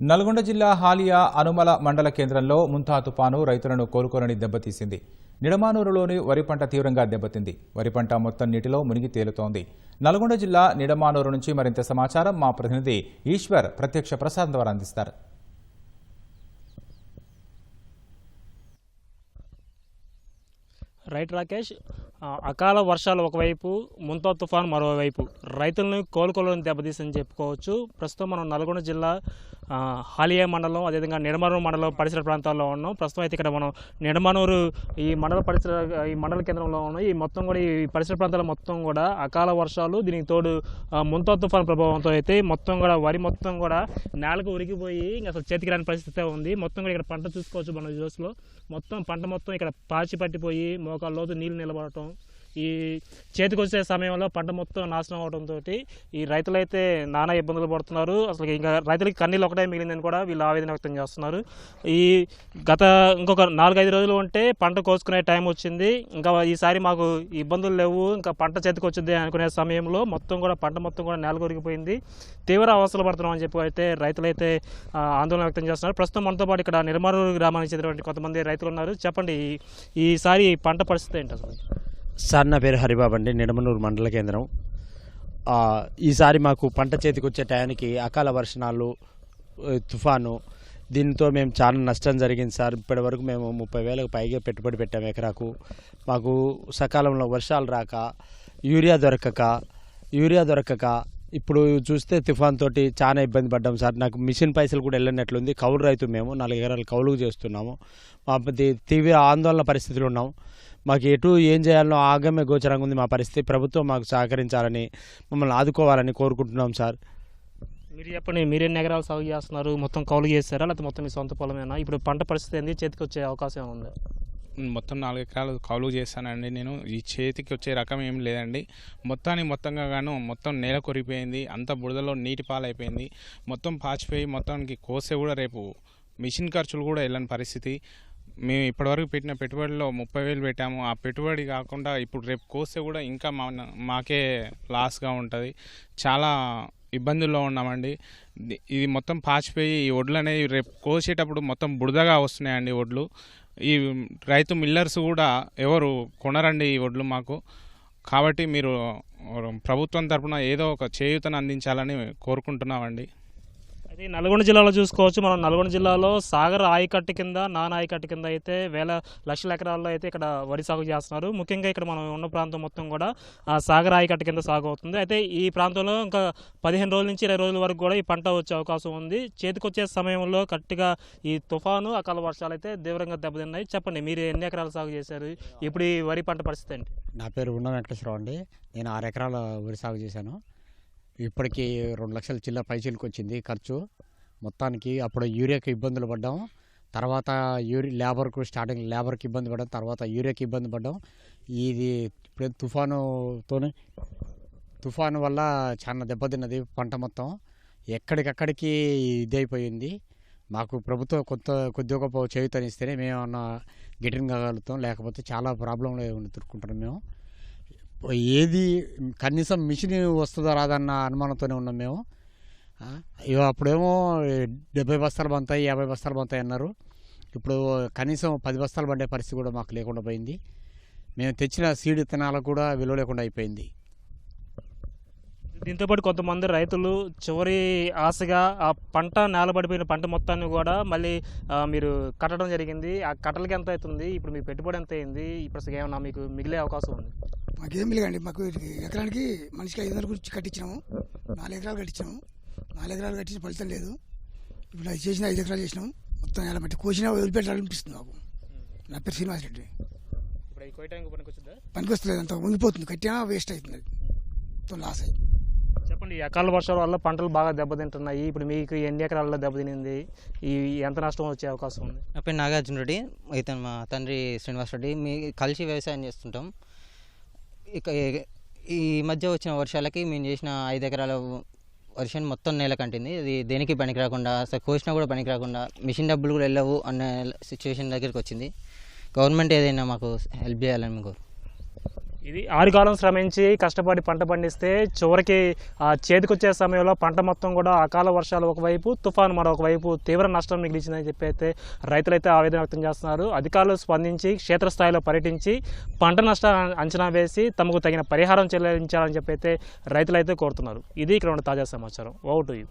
నల్గొండ జిల్లా హాలియా అనుమల మండల కేంద్రంలో ముంతా తుపాను రైతులను కోలుకోనని దెబ్బతీసింది. నిడమానూరులోని వరి పంట తీవ్రంగా దెబ్బతింది. వరి పంట మొత్తం నీటిలో మునిగి తేలుతోంది. నల్గొండ జిల్లా నిడమానూరు నుంచి మరింత సమాచారం మా ప్రతినిధి ఈశ్వర్ ప్రత్యక్ష ప్రసాదం ద్వారా అందిస్తారు. రైట్ రాకేష్ అకాల వర్షాలు ఒకవైపు ముంతా తుఫాన్ మరోవైపు. రైతులను కోలుకోలేని దెబ్బతీసని చెప్పుకోవచ్చు. ప్రస్తుతం మనం నల్గొండ జిల్లా హాలియా మండలం అదేవిధంగా నిడమనూరు మండలం పరిసర ప్రాంతాల్లో ఉన్నాం. ప్రస్తుతం అయితే ఇక్కడ మనం నిడమనూరు ఈ మండల పరిసర ఈ మండల కేంద్రంలో ఉన్నాం. ఈ మొత్తం కూడా ఈ పరిసర ప్రాంతాల మొత్తం కూడా అకాల వర్షాలు దీనికి తోడు ఆ, ముంతా తుఫాన్ ప్రభావంతో అయితే మొత్తం కూడా వరి మొత్తం కూడా నేలకు ఉరికిపోయి ఇంకా అసలు చేతికి రాని పరిస్థితి ఉంది. మొత్తం కూడా ఇక్కడ పంట చూసుకోవచ్చు మన జ్యూస్లో మొత్తం పంట మొత్తం ఇక్కడ పాచి పట్టిపోయి మోకాళ్ళ లోతు నీళ్ళు నిలబడటం. ఈ చేతికొచ్చే సమయంలో పంట మొత్తం నాశనం అవడంతో ఈ రైతులైతే నానా ఇబ్బందులు పడుతున్నారు. అసలు ఇంకా రైతులకి కన్నీళ్ళు ఒకటే మిగిలిందని కూడా వీళ్ళు ఆవేదన వ్యక్తం చేస్తున్నారు. ఈ గత ఇంకొక నాలుగైదు రోజులు ఉంటే పంట కోసుకునే టైం వచ్చింది. ఇంకా ఈసారి మాకు ఇబ్బందులు లేవు. ఇంకా పంట చేతికి వచ్చింది అనుకునే సమయంలో మొత్తం కూడా పంట మొత్తం కూడా నేలకొరిగిపోయింది తీవ్ర అవస్థలు పడుతున్నామని చెప్పి అయితే రైతులైతే ఆందోళన వ్యక్తం చేస్తున్నారు. ప్రస్తుతం మనతో పాటు ఇక్కడ నిర్మలూరు గ్రామానికి చెందినటువంటి కొంతమంది రైతులు ఉన్నారు. చెప్పండి ఈసారి పంట పరిస్థితి ఏంటి అసలు? సార్ నా పేరు హరిబాబు అండి. నిడమనూరు మండల కేంద్రం. ఈసారి మాకు పంట చేతికి వచ్చే టయానికి అకాల వర్షాలు తుఫాను దీంతో మేము చాలా నష్టం జరిగింది సార్. ఇప్పటి వరకు మేము ముప్పై వేలకు పైగా పెట్టుబడి పెట్టాము ఎకరాకు. మాకు సకాలంలో వర్షాలు రాక యూరియా దొరకక యూరియా దొరకక ఇప్పుడు చూస్తే తుఫాన్ తోటి చాలా ఇబ్బంది పడ్డాం సార్. నాకు మిషన్ పైసలు కూడా వెళ్ళినట్లుంది. కౌలు రైతు మేము నాలుగు ఎకరాలు కౌలుకు చేస్తున్నాము. మా తీవ్ర ఆందోళన పరిస్థితులు ఉన్నాం. మాకు ఎటు ఏం చేయాలనో ఆగమ్య గోచరంగా ఉంది మా పరిస్థితి. ప్రభుత్వం మాకు సహకరించాలని మమ్మల్ని ఆదుకోవాలని కోరుకుంటున్నాం సార్. మీరు చెప్పండి మీరు ఎకరాలు సాగు చేస్తున్నారు? మొత్తం కౌలు చేస్తారా? లేకపోతే మొత్తం మీ సొంత పొలమేనా? ఇప్పుడు పంట పరిస్థితి ఏంది? చేతికి వచ్చే అవకాశం ఉందా మొత్తం నాలుగు ఎకరాలు కౌలు చేస్తానండి నేను. ఈ చేతికి వచ్చే రకం ఏం లేదండి. మొత్తానికి మొత్తంగా గాను మొత్తం నేల కొరిగిపోయింది అంత బురదలో నీటి పాలైపోయింది. మొత్తం పాచిపోయి మొత్తానికి కోసే కూడా రేపు మిషన్ ఖర్చులు కూడా వెళ్ళని పరిస్థితి. మేము ఇప్పటివరకు పెట్టిన పెట్టుబడిలో ముప్పై వేలు పెట్టాము. ఆ పెట్టుబడి కాకుండా ఇప్పుడు రేపు కోస్తే కూడా ఇంకా మా మాకే లాస్గా ఉంటుంది. చాలా ఇబ్బందుల్లో ఉన్నామండి. ఇది- మొత్తం పాచిపోయి ఈ వడ్లు అనేవి రేపు కోసేటప్పుడు మొత్తం బురదగా వస్తున్నాయండి వడ్లు ఈ రైతు మిల్లర్స్ కూడా ఎవరు కొనరండి ఈ వడ్లు మాకు. కాబట్టి మీరు ప్రభుత్వం తరపున ఏదో ఒక చేయూతను అందించాలని కోరుకుంటున్నామండి. అయితే నల్గొండ జిల్లాలో చూసుకోవచ్చు. మనం నల్గొండ జిల్లాలో సాగర్ ఆయకట్టు కింద నాన్ ఆయకట్టు కింద అయితే వేల లక్షల ఎకరాల్లో అయితే ఇక్కడ వరి సాగు చేస్తున్నారు. ముఖ్యంగా ఇక్కడ మనం ఉన్న ప్రాంతం మొత్తం కూడా సాగర్ ఆయకట్టు కింద సాగు అవుతుంది. అయితే ఈ ప్రాంతంలో ఇంకా పదిహేను రోజుల నుంచి ఇరవై రోజుల వరకు కూడా ఈ పంట వచ్చే అవకాశం ఉంది. చేతికొచ్చే సమయంలో కరెక్ట్గా ఈ తుఫాను అకాల వర్షాలు అయితే తీవ్రంగా దెబ్బతిన్నాయి. చెప్పండి మీరు ఎన్ని ఎకరాలు సాగు చేశారు? ఇప్పుడు ఈ వరి పంట పరిస్థితి అండి నా పేరు ఉన్న వెంకటేశ్వరరావు అండి. నేను ఆరు ఎకరాల వరి సాగు చేశాను. ఇప్పటికీ రెండు లక్షల చిల్లర పైసలకు వచ్చింది ఖర్చు. మొత్తానికి అప్పుడు యూరియాకి ఇబ్బందులు పడ్డాం. తర్వాత యూరి లేబర్కు స్టార్టింగ్ లేబర్కి ఇబ్బంది పడ్డాం. తర్వాత యూరియాకి ఇబ్బంది పడ్డాం. ఇది ఇప్పుడు తుఫానుతోనే తుఫాను వల్ల చాలా దెబ్బతిన్నది పంట మొత్తం. ఎక్కడికక్కడికి ఇదైపోయింది. మాకు ప్రభుత్వం కొత్త కొద్ది గొప్ప చేయుతనిస్తేనే మేము గిటిన్ కాగలుగుతాం లేకపోతే చాలా ప్రాబ్లంలో ఎదుర్కొంటున్నాం మేము. ఏది కనీసం మిషన్ వస్తుందో రాదన్న అనుమానంతోనే ఉన్నాం మేము. ఇగో అప్పుడేమో డెబ్బై బస్తాలు బంతాయి యాభై బస్తాలు బంతాయి అన్నారు. ఇప్పుడు కనీసం పది బస్తాలు పండే పరిస్థితి కూడా మాకు లేకుండా పోయింది. మేము తెచ్చిన సీడ్ విత్తనాలకు కూడా విలువ లేకుండా అయిపోయింది. దీంతోపాటు కొంతమంది రైతులు చివరి ఆశగా ఆ పంట నేలబడిపోయిన పంట మొత్తాన్ని కూడా మళ్ళీ మీరు కట్టడం జరిగింది. ఆ కట్టలకి ఎంత అవుతుంది? ఇప్పుడు మీ పెట్టుబడి ఎంత అయింది? ఇప్పుడు ఏమన్నా మీకు మిగిలే అవకాశం ఉంది? మాకేం లేదండి మాకు ఎకరానికి మనిషికి ఐదు వందల గురించి కట్టించినాము. నాలుగు ఎకరాలు కట్టించినాము. నాలుగు ఎకరాలు కట్టించిన ఫలితం లేదు. ఇప్పుడు అది చేసిన ఐదు ఎకరాలు చేసినాం మొత్తం ఎలా బట్టి కోసిన వదిలిపెట్టాలనిపిస్తుంది మాకు. నా పేరు శ్రీనివాస్ రెడ్డి. ఇప్పుడు ఈ కోయటానికి పనికి వచ్చిందా పనికి వస్తలేదు అంత ఉండిపోతుంది కట్టినా వేస్ట్ అవుతుంది. అది మొత్తం లాస్ అయింది చెప్పండి ఈ అకాల వర్షాల వల్ల పంటలు బాగా దెబ్బతింటున్నాయి. ఇప్పుడు మీకు ఎన్ని ఎకరాల్లో దెబ్బతినింది? ఈ ఎంత నష్టం వచ్చే అవకాశం ఉంది? నా పేరు నాగార్జున రెడ్డి. ఇతను మా తండ్రి శ్రీనివాస్ రెడ్డి. మీ కలిసి వ్యవసాయం చేస్తుంటాం. ఇక ఈ- ఈ మధ్య వచ్చిన వర్షాలకి మేము చేసిన ఐదు ఎకరాల వర్షం మొత్తం నేల కంటింది. ఇది దేనికి పనికి రాకుండా అసలు కోసినా కూడా పనికి రాకుండా మిషన్ డబ్బులు కూడా వెళ్ళవు అన్న సిచ్యువేషన్ దగ్గరికి వచ్చింది. గవర్నమెంట్ ఏదైనా మాకు హెల్ప్ చేయాలని మీకు ఇది ఆరుగాలం శ్రమించి కష్టపడి పంట పండిస్తే చివరికి ఆ చేతికొచ్చే సమయంలో పంట మొత్తం కూడా అకాల వర్షాలు ఒకవైపు తుఫాను మరొకవైపు తీవ్ర నష్టం మిగిలిచిందని చెప్పి అయితే రైతులైతే ఆవేదన వ్యక్తం చేస్తున్నారు. అధికారులు స్పందించి క్షేత్రస్థాయిలో పర్యటించి పంట నష్టాన్ని అంచనా వేసి తమకు తగిన పరిహారం చెల్లించాలని చెప్పి అయితే రైతులైతే కోరుతున్నారు. ఇది ఇక్కడ ఉన్న తాజా సమాచారం. ఓ టు యూ.